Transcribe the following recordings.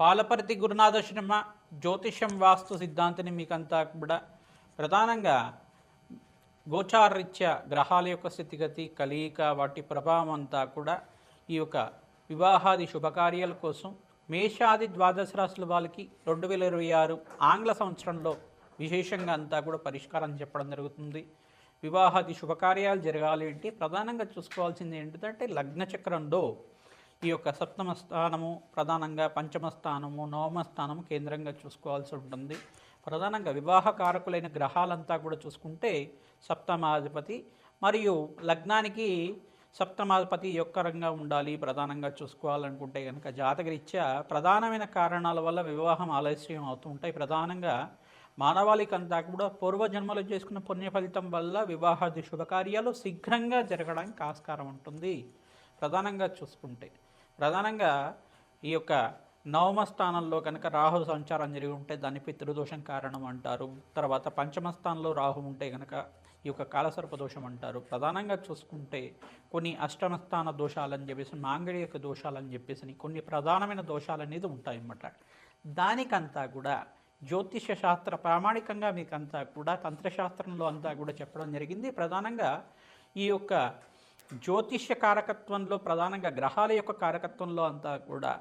పాలపర్తి గురునాథ శర్మ జ్యోతిషం వాస్తు సిద్ధాంతిని మీకంతా కూడా ప్రధానంగా గోచారరీత్యా గ్రహాల యొక్క స్థితిగతి కలియిక వాటి ప్రభావం అంతా కూడా ఈ యొక్క వివాహాది శుభకార్యాల కోసం మేషాది ద్వాదశ రాశుల వాళ్ళకి రెండు వేల ఇరవై ఆరు ఆంగ్ల సంవత్సరంలో విశేషంగా అంతా కూడా పరిష్కారం చెప్పడం జరుగుతుంది. వివాహాది శుభకార్యాలు జరగాలి అంటే ప్రధానంగా చూసుకోవాల్సింది ఏంటంటే లగ్న చక్రంలో ఈ యొక్క సప్తమ స్థానము ప్రధానంగా పంచమ స్థానము నవమ స్థానము కేంద్రంగా చూసుకోవాల్సి ఉంటుంది. ప్రధానంగా వివాహ కారకులైన గ్రహాలంతా కూడా చూసుకుంటే సప్తమాధిపతి మరియు లగ్నానికి సప్తమాధిపతి యొక్క రంగా ఉండాలి ప్రధానంగా చూసుకోవాలనుకుంటే కనుక జాతకరీత్యా ప్రధానమైన కారణాల వల్ల వివాహం ఆలస్యం అవుతుంటాయి ప్రధానంగా మానవాళికంతా కూడా పూర్వజన్మలో చేసుకున్న పుణ్య ఫలితం వల్ల వివాహాది శుభకార్యాలు శీఘ్రంగా జరగడానికి ఆస్కారం ఉంటుంది. ప్రధానంగా చూసుకుంటే ప్రధానంగా ఈ యొక్క నవమ స్థానంలో కనుక రాహు సంచారం జరిగి ఉంటే దాన్ని పితృదోషం కారణం అంటారు. తర్వాత పంచమ స్థానంలో రాహు ఉంటే కనుక ఈ యొక్క కాలసర్ప దోషం అంటారు. ప్రధానంగా చూసుకుంటే కొన్ని అష్టమ స్థాన దోషాలని చెప్పేసి మాంగళ్యక దోషాలని చెప్పేసి కొన్ని ప్రధానమైన దోషాలు అనేది ఉంటాయన్నమాట. దానికంతా కూడా జ్యోతిష శాస్త్ర ప్రామాణికంగా మీకంతా కూడా తంత్రశాస్త్రంలో అంతా కూడా చెప్పడం జరిగింది. ప్రధానంగా ఈ యొక్క జ్యోతిష్య కారకత్వంలో ప్రధానంగా గ్రహాల యొక్క కారకత్వంలో అంతా కూడా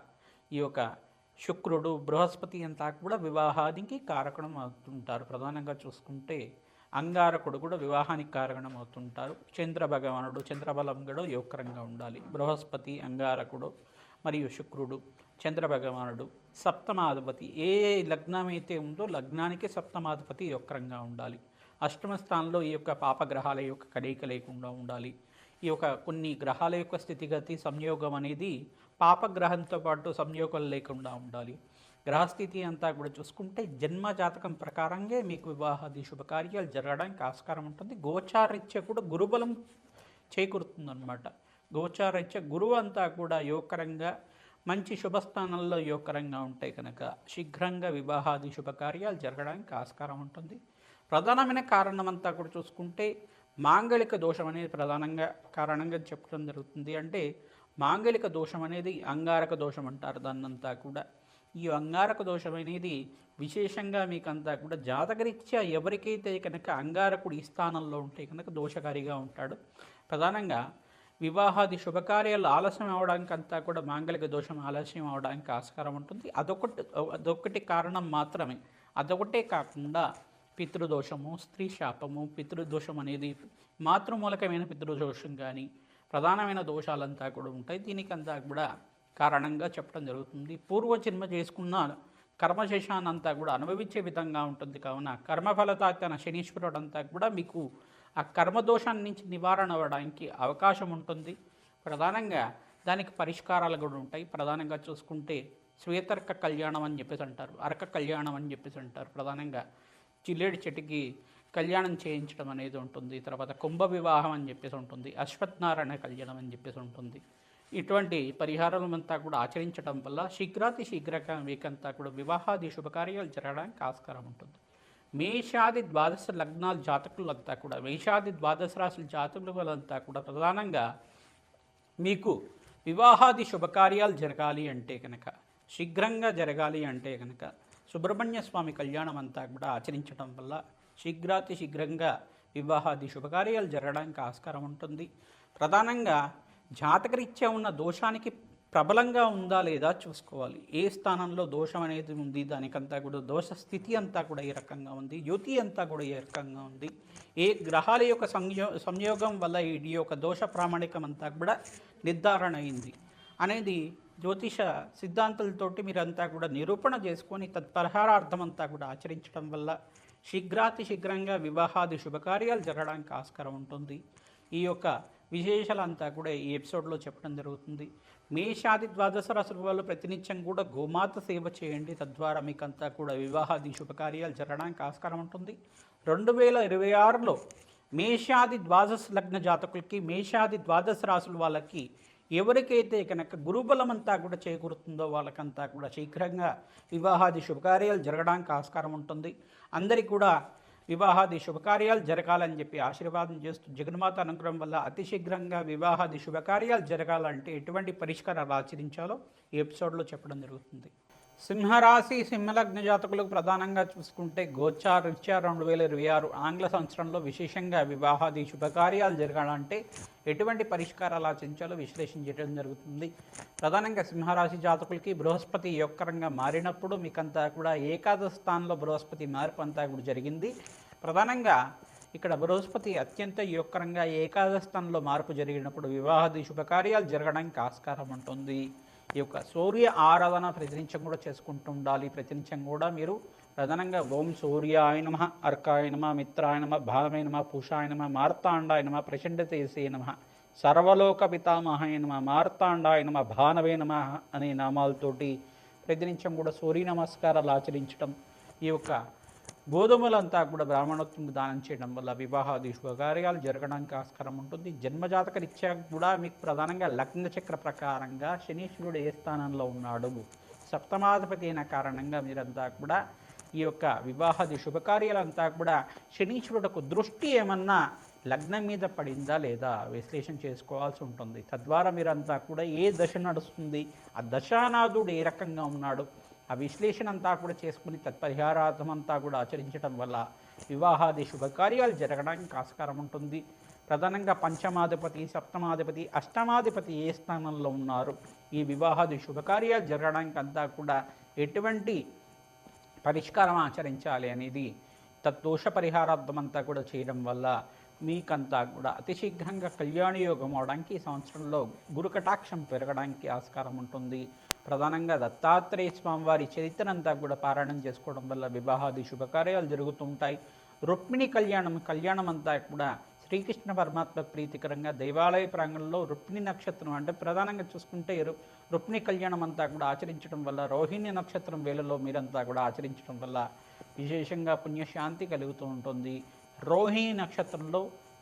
ఈ యొక్క శుక్రుడు బృహస్పతి అంతా కూడా వివాహానికి కారకణం అవుతుంటారు. ప్రధానంగా చూసుకుంటే అంగారకుడు కూడా వివాహానికి కారణం అవుతుంటారు. చంద్ర భగవానుడు చంద్రబలం కూడా యోగకరంగా ఉండాలి. బృహస్పతి అంగారకుడు మరియు శుక్రుడు చంద్ర భగవానుడు సప్తమాధిపతి ఏ లగ్నం అయితే ఉందో లగ్నానికి సప్తమాధిపతి యోక్రంగా ఉండాలి. అష్టమ స్థానంలో ఈ యొక్క పాపగ్రహాల యొక్క కలయిక లేకుండా ఉండాలి. ఈ యొక్క కొన్ని గ్రహాల యొక్క స్థితిగతి సంయోగం అనేది పాపగ్రహంతో పాటు సంయోగం లేకుండా ఉండాలి. గ్రహస్థితి అంతా కూడా చూసుకుంటే జన్మ జాతకం ప్రకారంగా మీకు వివాహాది శుభకార్యాలు జరగడానికి ఆస్కారం ఉంటుంది. గోచారిత్య కూడా గురుబలం చేకూరుతుందన్నమాట. గోచారిత్య గురువు అంతా కూడా యోగకరంగా మంచి శుభస్థానంలో యోగకరంగా ఉంటాయి కనుక శీఘ్రంగా వివాహాది శుభకార్యాలు జరగడానికి ఆస్కారం ఉంటుంది. ప్రధానమైన కారణం అంతా కూడా చూసుకుంటే మాంగళిక దోషం అనేది ప్రధానంగా కారణంగా చెప్పడం జరుగుతుంది. అంటే మాంగళిక దోషం అనేది అంగారక దోషం అంటారు దాన్నంతా కూడా. ఈ అంగారక దోషం అనేది విశేషంగా మీకంతా కూడా జాతకరీత్యా ఎవరికైతే కనుక అంగారకుడు ఈ స్థానంలో ఉంటే కనుక దోషకారిగా ఉంటాడు. ప్రధానంగా వివాహాది శుభకార్యాలు ఆలస్యం అవడానికి అంతా కూడా మాంగళిక దోషం ఆలస్యం అవడానికి ఆస్కారం ఉంటుంది. అదొకటి అదొకటి కారణం మాత్రమే. అదొకటే కాకుండా పితృదోషము స్త్రీ శాపము పితృదోషం అనేది మాతృమూలకమైన పితృదోషం కానీ ప్రధానమైన దోషాలంతా కూడా ఉంటాయి. దీనికంతా కూడా కారణంగా చెప్పడం జరుగుతుంది. పూర్వజన్మ చేసుకున్న కర్మశేషానంతా కూడా అనుభవించే విధంగా ఉంటుంది. కావున కర్మఫలతాతన శనీశ్వరుడు అంతా కూడా మీకు ఆ కర్మదోషాన్ని నుంచి నివారణ అవ్వడానికి అవకాశం ఉంటుంది. ప్రధానంగా దానికి పరిష్కారాలు కూడా ఉంటాయి. ప్రధానంగా చూసుకుంటే శ్వేతర్క కళ్యాణం అని చెప్పేసి అంటారు. అరక కళ్యాణం అని చెప్పేసి అంటారు. ప్రధానంగా చిల్లేడి చెట్టుకి కళ్యాణం చేయించడం అనేది ఉంటుంది. తర్వాత కుంభ వివాహం అని చెప్పేసి ఉంటుంది. అశ్వత్నారాయణ కళ్యాణం అని చెప్పేసి ఉంటుంది. ఇటువంటి పరిహారాలంతా కూడా ఆచరించడం వల్ల శీఘ్రాతి శీఘ్రక మీకంతా కూడా వివాహాది శుభకార్యాలు జరగడానికి ఆస్కారం ఉంటుంది. మేషాది ద్వాదశ లగ్నాల జాతకులంతా కూడా మేషాది ద్వాదశ రాశుల జాతకులంతా కూడా ప్రధానంగా మీకు వివాహాది శుభకార్యాలు జరగాలి అంటే కనుక శీఘ్రంగా జరగాలి అంటే కనుక సుబ్రహ్మణ్య స్వామి కళ్యాణం అంతా కూడా ఆచరించడం వల్ల శీఘ్రాతి శీఘ్రంగా వివాహాది శుభకార్యాలు జరగడానికి ఆస్కారం ఉంటుంది. ప్రధానంగా జాతకరీత్యా ఉన్న దోషానికి ప్రబలంగా ఉందా లేదా చూసుకోవాలి. ఏ స్థానంలో దోషం అనేది ఉంది? దానికంతా కూడా దోష స్థితి అంతా కూడా ఏ రకంగా ఉంది? యుతి అంతా కూడా ఏ రకంగా ఉంది? ఏ గ్రహాల యొక్క సంయో సంయోగం వల్ల ఈ యొక్క దోష ప్రామాణికం అంతా కూడా నిర్ధారణ అయింది అనేది జ్యోతిష సిద్ధాంతాలతోటి మీరంతా కూడా నిరూపణ చేసుకొని తత్పరిహారార్థం అంతా కూడా ఆచరించడం వల్ల శీఘ్రాతి శీఘ్రంగా వివాహాది శుభకార్యాలు జరగడానికి ఆస్కారం ఉంటుంది. ఈ యొక్క విశేషాలంతా కూడా ఈ ఎపిసోడ్లో చెప్పడం జరుగుతుంది. మేషాది ద్వాదశ రాశుల వాళ్ళు ప్రతినిత్యం కూడా గోమాత సేవ చేయండి. తద్వారా మీకంతా కూడా వివాహాది శుభకార్యాలు జరగడానికి ఆస్కారం ఉంటుంది. రెండు వేల ఇరవై ఆరులో మేషాది ద్వాదశ లగ్న జాతకులకి మేషాది ద్వాదశ రాశుల వాళ్ళకి ఎవరికైతే కనుక గురుబలం అంతా కూడా చేకూరుతుందో వాళ్ళకంతా కూడా శీఘ్రంగా వివాహాది శుభకార్యాలు జరగడానికి ఆస్కారం ఉంటుంది. అందరికీ కూడా వివాహాది శుభకార్యాలు జరగాలని చెప్పి ఆశీర్వాదం చేస్తూ జగన్మాత అనుగ్రహం వల్ల అతి శీఘ్రంగా వివాహాది శుభకార్యాలు జరగాలంటే ఎటువంటి పరిష్కారాలు ఆచరించాలో ఈ ఎపిసోడ్లో చెప్పడం జరుగుతుంది. సింహరాశి సింహలగ్న జాతకులకు ప్రధానంగా చూసుకుంటే గోచార్ రీత్యా రెండు వేల ఇరవై ఆరు ఆంగ్ల సంవత్సరంలో విశేషంగా వివాహాది శుభకార్యాలు జరగాలంటే ఎటువంటి పరిష్కారాలు ఆచరించాలో విశ్లేషించడం జరుగుతుంది. ప్రధానంగా సింహరాశి జాతకులకి బృహస్పతి యొక్కరంగా మారినప్పుడు మీకంతా కూడా ఏకాదశ స్థానంలో బృహస్పతి మార్పు అంతా కూడా జరిగింది. ప్రధానంగా ఇక్కడ బృహస్పతి అత్యంత యొక్కరంగా ఏకాదశ స్థానంలో మార్పు జరిగినప్పుడు వివాహాది శుభకార్యాలు జరగడానికి ఆస్కారం ఉంటుంది. ఈ యొక్క సూర్య ఆరాధన ప్రతినిత్యం కూడా చేసుకుంటూ ఉండాలి ప్రతినిత్యం కూడా మీరు ప్రధానంగా ఓం సూర్యాయ నమ అర్కాయ నమ మిత్రాయ నమ భావే నమ నమ మార్తాండాయ నమ నమ సర్వలోక పితామహాయ నమ మార్తాండాయ నమ భానవే నమ అనే నామాలతోటి ప్రతినిత్యం కూడా సూర్య నమస్కారాలు ఆచరించడం ఈ యొక్క గోధుమలంతా కూడా బ్రాహ్మణత్వం దానం చేయడం వల్ల వివాహాది శుభకార్యాలు జరగడానికి ఆస్కారం ఉంటుంది. జన్మజాతక రీత్యా కూడా మీకు ప్రధానంగా లగ్న చక్ర ప్రకారంగా శనీశ్వరుడు ఏ స్థానంలో ఉన్నాడు? సప్తమాధిపతి అయిన కారణంగా మీరంతా కూడా ఈ యొక్క వివాహాది శుభకార్యాలంతా కూడా శనీశ్వరుడుకు దృష్టి ఏమన్నా లగ్నం మీద పడిందా లేదా విశ్లేషణ చేసుకోవాల్సి ఉంటుంది. తద్వారా మీరంతా కూడా ఏ దశ నడుస్తుంది? ఆ దశానాథుడు ఏ రకంగా ఉన్నాడు? ఆ విశ్లేషణ అంతా కూడా చేసుకుని తత్పరిహారార్థం అంతా కూడా ఆచరించడం వల్ల వివాహాది శుభకార్యాలు జరగడానికి ఆస్కారం ఉంటుంది. ప్రధానంగా పంచమాధిపతి సప్తమాధిపతి అష్టమాధిపతి ఏ స్థానంలో ఉన్నారు? ఈ వివాహాది శుభకార్యాలు జరగడానికి అంతా కూడా ఎటువంటి పరిష్కారం ఆచరించాలి అనేది తద్దోష పరిహారార్థం అంతా కూడా చేయడం వల్ల మీకంతా కూడా అతి శీఘ్రంగా కళ్యాణ యోగం అవడానికి ఈ సంవత్సరంలో గురు కటాక్షం పెరగడానికి ఆస్కారం ఉంటుంది. ప్రధానంగా దత్తాత్రేయ స్వామివారి చరిత్రనంతా కూడా పారాయణం చేసుకోవడం వల్ల వివాహాది శుభకార్యాలు జరుగుతూ ఉంటాయి. రుక్మిణి కళ్యాణం కళ్యాణం అంతా కూడా శ్రీకృష్ణ పరమాత్మ ప్రీతికరంగా దేవాలయ ప్రాంగణంలో రుక్మిణి నక్షత్రం అంటే ప్రధానంగా చూసుకుంటే రుక్మిణి కళ్యాణం అంతా కూడా ఆచరించడం వల్ల రోహిణి నక్షత్రం వేళలో మీరంతా కూడా ఆచరించడం వల్ల విశేషంగా పుణ్యశాంతి కలుగుతూ ఉంటుంది. రోహిణి నక్షత్రంలో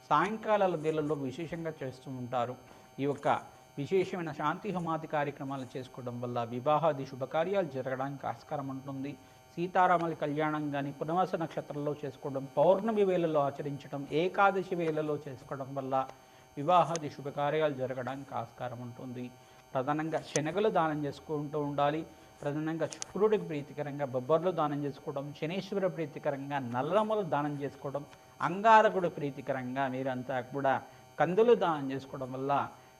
సాయంకాలాల వేళల్లో విశేషంగా చేస్తూ ఉంటారు. ఈ యొక్క విశేషమైన శాంతి హోమాది కార్యక్రమాలు చేసుకోవడం వల్ల వివాహాది శుభకార్యాలు జరగడానికి ఆస్కారం ఉంటుంది. సీతారాముల కళ్యాణం కానీ పునవాస నక్షత్రంలో చేసుకోవడం పౌర్ణమి వేళలో ఆచరించడం ఏకాదశి వేళలో చేసుకోవడం వల్ల వివాహాది శుభకార్యాలు జరగడానికి ఆస్కారం ఉంటుంది. ప్రధానంగా శనగలు దానం చేసుకుంటూ ఉండాలి. ప్రధానంగా శుక్రుడికి ప్రీతికరంగా బొబ్బర్లు దానం చేసుకోవడం శనీశ్వర ప్రీతికరంగా నల్లమలు దానం చేసుకోవడం అంగారకుడు ప్రీతికరంగా మీరంతా కూడా కందులు దానం చేసుకోవడం వల్ల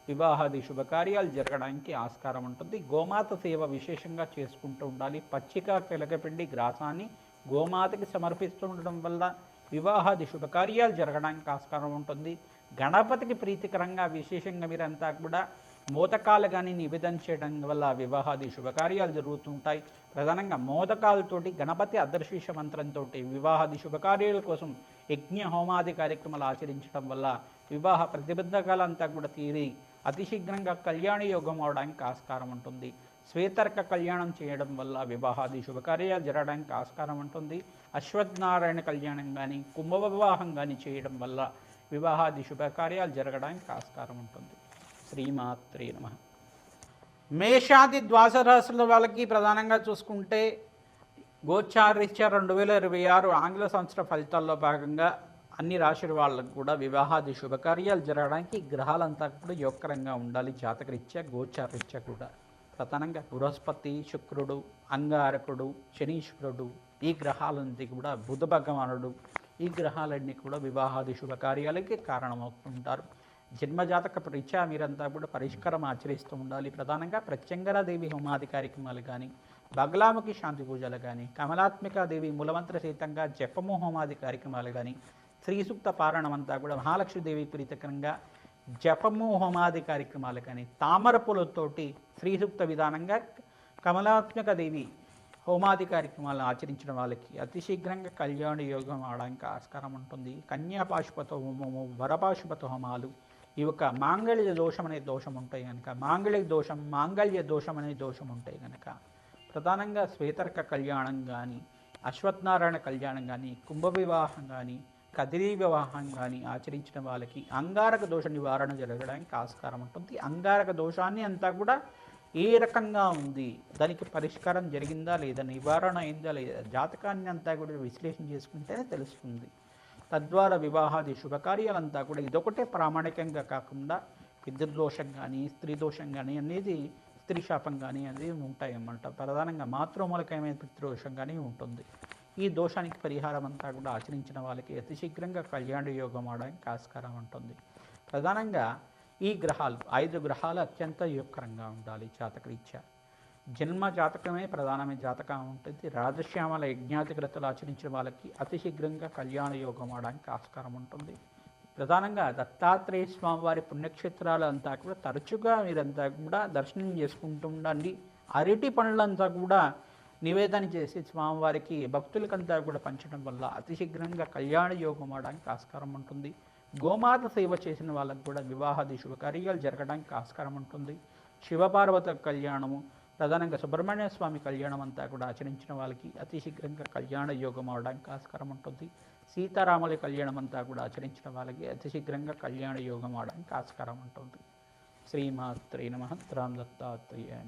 వివాహాది శుభకార్యాలు జరగడానికి ఆస్కారం ఉంటుంది. గోమాత సేవ విశేషంగా చేసుకుంటూ ఉండాలి. పచ్చిక తెలకపిండి గ్రాసాన్ని గోమాతకి సమర్పిస్తూ ఉండడం వల్ల వివాహాది శుభకార్యాలు జరగడానికి ఆస్కారం ఉంటుంది. గణపతికి ప్రీతికరంగా విశేషంగా మీరంతా కూడా మోదకాలు కానీ నివేదన చేయడం వల్ల వివాహాది శుభకార్యాలు జరుగుతుంటాయి. ప్రధానంగా మోదకాలతోటి గణపతి అదర్శీష మంత్రంతో వివాహాది శుభకార్యాల కోసం యజ్ఞ హోమాది కార్యక్రమాలు ఆచరించడం వల్ల వివాహ ప్రతిబంధకాలంతా కూడా తీరి అతి శీఘ్రంగా కళ్యాణ యోగం అవడానికి ఆస్కారం ఉంటుంది. శ్వేతర్క కళ్యాణం చేయడం వల్ల వివాహాది శుభకార్యాలు జరగడానికి ఆస్కారం ఉంటుంది. అశ్వత్నారాయణ కళ్యాణం కానీ కుంభ వివాహం కానీ చేయడం వల్ల వివాహాది శుభకార్యాలు జరగడానికి ఆస్కారం ఉంటుంది. శ్రీమాత్రే నమ. మేషాది ద్వాస రాశుల వాళ్ళకి ప్రధానంగా చూసుకుంటే గోచారీత్యా రెండు వేల ఇరవై ఆరు ఆంగ్ల సంవత్సర ఫలితాల్లో భాగంగా అన్ని రాశుల వాళ్ళకు కూడా వివాహాది శుభకార్యాలు జరగడానికి గ్రహాలంతా కూడా యోగకరంగా ఉండాలి. జాతకరీత్యా గోచారీత్యా కూడా. ప్రధానంగా బృహస్పతి శుక్రుడు అంగారకుడు శనీశ్వరుడు ఈ గ్రహాలన్నీ కూడా బుధ భగవానుడు ఈ గ్రహాలన్నీ కూడా వివాహాది శుభకార్యాలకి కారణమవుతుంటారు. జన్మజాతక రీత్యా మీరంతా కూడా పరిష్కారం ఆచరిస్తూ ఉండాలి. ప్రధానంగా ప్రత్యంగరాదేవి హోమాది కార్యక్రమాలు కానీ బగలాముఖి శాంతి పూజలు కానీ కమలాత్మికాదేవి మూలమంత్ర సహితంగా జపము హోమాది కార్యక్రమాలు కానీ శ్రీ సూక్త కూడా మహాలక్ష్మీదేవి ప్రీతకరంగా జపము హోమాది కార్యక్రమాలు కానీ తామర పూలతోటి విధానంగా కమలాత్మక దేవి హోమాది కార్యక్రమాలను ఆచరించిన వాళ్ళకి అతి శీఘ్రంగా కళ్యాణ యోగం అవడానికి ఆస్కారం ఉంటుంది. కన్యాపాశుపత హోమము వరపాశుపత హోమాలు ఈ యొక్క మాంగళ్య దోషం అనే దోషం ఉంటాయి కనుక మాంగళ్య దోషం మాంగళ్య దోషం అనే దోషం ఉంటాయి కనుక ప్రధానంగా శ్వేతర్క కళ్యాణం కానీ అశ్వత్నారాయణ కళ్యాణం కానీ కుంభ వివాహం కానీ కదిరి వివాహం కానీ ఆచరించిన వాళ్ళకి అంగారక దోష నివారణ జరగడానికి ఆస్కారం ఉంటుంది. అంగారక దోషాన్ని అంతా కూడా ఏ రకంగా ఉంది? దానికి పరిష్కారం జరిగిందా లేదా? నివారణ అయిందా లేదా? జాతకాన్ని అంతా కూడా విశ్లేషణ చేసుకుంటేనే తెలుస్తుంది. తద్వారా వివాహాది శుభకార్యాలంతా కూడా ఇదొకటే ప్రామాణికంగా కాకుండా విద్యుత్ దోషం కానీ స్త్రీ దోషం కానీ అనేది స్త్రీ శాపం కానీ అనేది ఉంటాయి అన్నమాట ప్రధానంగా మాతృమూలకమైన పితృదోషం కానీ ఉంటుంది. ఈ దోషానికి పరిహారం అంతా కూడా ఆచరించిన వాళ్ళకి అతి శీఘ్రంగా కళ్యాణ యోగం అవడానికి ఆస్కారం ఉంటుంది. ప్రధానంగా ఈ గ్రహాలు ఐదు గ్రహాలు అత్యంత యోగకరంగా ఉండాలి జాతకరీత్యా. జన్మ జాతకమే ప్రధానమైన జాతకం ఉంటుంది. రాజశ్యామల యజ్ఞాతిగ్రతలు ఆచరించిన వాళ్ళకి అతి శీఘ్రంగా కళ్యాణ యోగం అవడానికి ఆస్కారం ఉంటుంది. ప్రధానంగా దత్తాత్రేయ స్వామివారి పుణ్యక్షేత్రాలు అంతా కూడా తరచుగా మీరంతా కూడా దర్శనం చేసుకుంటూ ఉండండి. అరటి పనులంతా కూడా నివేదన చేసి స్వామివారికి భక్తులకంతా కూడా పంచడం వల్ల అతి శీఘ్రంగా కళ్యాణ యోగం అవడానికి ఆస్కారం ఉంటుంది. గోమాత సేవ చేసిన వాళ్ళకు కూడా వివాహాది శుభకార్యాలు జరగడానికి ఆస్కారం ఉంటుంది. శివపార్వత కళ్యాణము ప్రధానంగా సుబ్రహ్మణ్య స్వామి కళ్యాణం అంతా కూడా ఆచరించిన వాళ్ళకి అతి శీఘ్రంగా కళ్యాణ యోగం అవడానికి ఆస్కారం ఉంటుంది. సీతారాముల కళ్యాణం అంతా కూడా ఆచరించిన వాళ్ళకి అతి శీఘ్రంగా కళ్యాణ యోగం అవడానికి ఆస్కారం ఉంటుంది. శ్రీమాత్రే నమ. రామ్ దత్తాత్రేయ